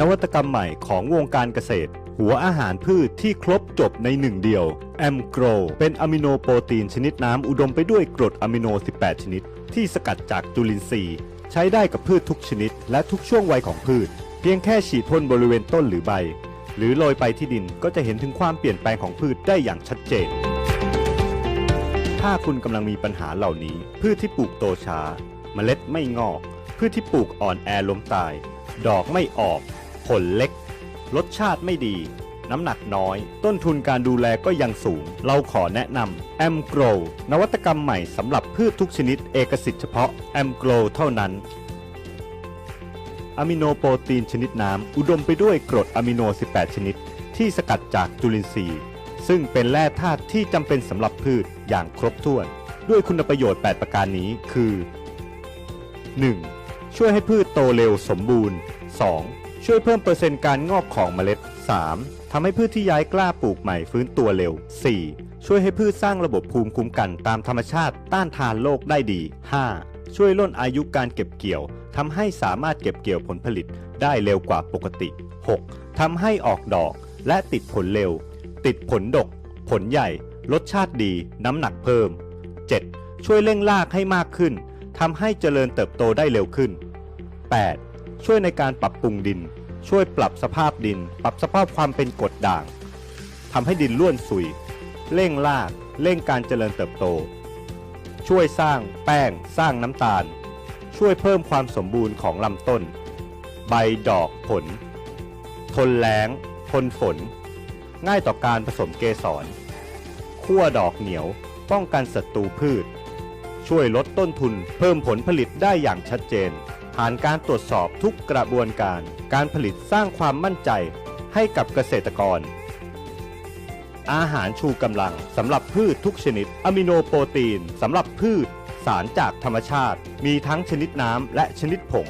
นวัตกรรมใหม่ของวงการเกษตร หัวอาหารพืชที่ครบจบในหนึ่งเดียวแอมโกรเป็นอะมิโนโปรตีนชนิดน้ำอุดมไปด้วยกรดอะมิโน 18 ชนิด ที่สกัดจากจุลินทรีย์ ใช้ได้กับพืชทุกชนิด และทุกช่วงวัยของพืช เพียงแค่ฉีดพ่นบริเวณต้นหรือใบ หรือโรยไปที่ดินก็จะเห็นถึงความเปลี่ยนแปลงของพืชได้อย่างชัดเจน ถ้าคุณกำลังมีปัญหาเหล่านี้ พืชที่ปลูกโตช้า เมล็ดไม่งอก พืชที่ปลูกอ่อนแอล้มตาย ดอกไม่ออก ผลเล็ก รสชาติไม่ดี น้ำหนักน้อย ต้นทุนการดูแลก็ยังสูง เราขอแนะนำ a m g r o w นวัตกรรมใหม่สำหรับพืชทุกชนิดเอกสิทธิ์เฉพาะ a m g r o w เท่านั้นอะมิโนโปรตีนชนิดน้ำ อุดมไปด้วยกรดอะมิโน 18 ชนิด ที่สกัดจากจุลินทรีย์ ซึ่งเป็นแร่ธาตุที่จำเป็นสำหรับพืชอย่างครบถ้วน ด้วยคุณประโยชน์ 8 ประการนี้คือ 1. ช่วยให้พืชโตเร็วสมบูรณ์ 2. ช่วยเพิ่มเปอร์เซ็นต์การงอกของเมล็ด 3. ทำให้พืชที่ย้ายกล้าปลูกใหม่ฟื้นตัวเร็ว 4. ช่วยให้พืชสร้างระบบภูมิคุ้มกันตามธรรมชาติต้านทานโรคได้ดี 5. ช่วยล่นอายุการเก็บเกี่ยวทำให้สามารถเก็บเกี่ยวผลผลิตได้เร็วกว่าปกติ 6. ทำให้ออกดอกและติดผลเร็ว ติดผลดก ผลใหญ่ รสชาติดี น้ำหนักเพิ่ม 7. ช่วยเร่งรากให้มากขึ้นทำให้เจริญเติบโตได้เร็วขึ้น 8. ช่วยในการปรับปรุงดิน ช่วยปรับสภาพดิน ปรับสภาพความเป็นกรดด่างทำให้ดินร่วนสุย เร่งราก เร่งการเจริญเติบโต ช่วยสร้างแป้ง สร้างน้ำตาล ช่วยเพิ่มความสมบูรณ์ของลำต้น ใบดอกผล ทนแล้ง ทนฝน ง่ายต่อการผสมเกสรขั้วดอกเหนียว ป้องกันศัตรูพืช ช่วยลดต้นทุนเพิ่มผลผลิตได้อย่างชัดเจน ผ่านการตรวจสอบทุกกระบวนการ การผลิตสร้างความมั่นใจให้กับเกษตรกร อาหารชูกำลังสำหรับพืชทุกชนิดอะมิโนโปรตีนสำหรับพืช สารจากธรรมชาติ มีทั้งชนิดน้ำและชนิดผง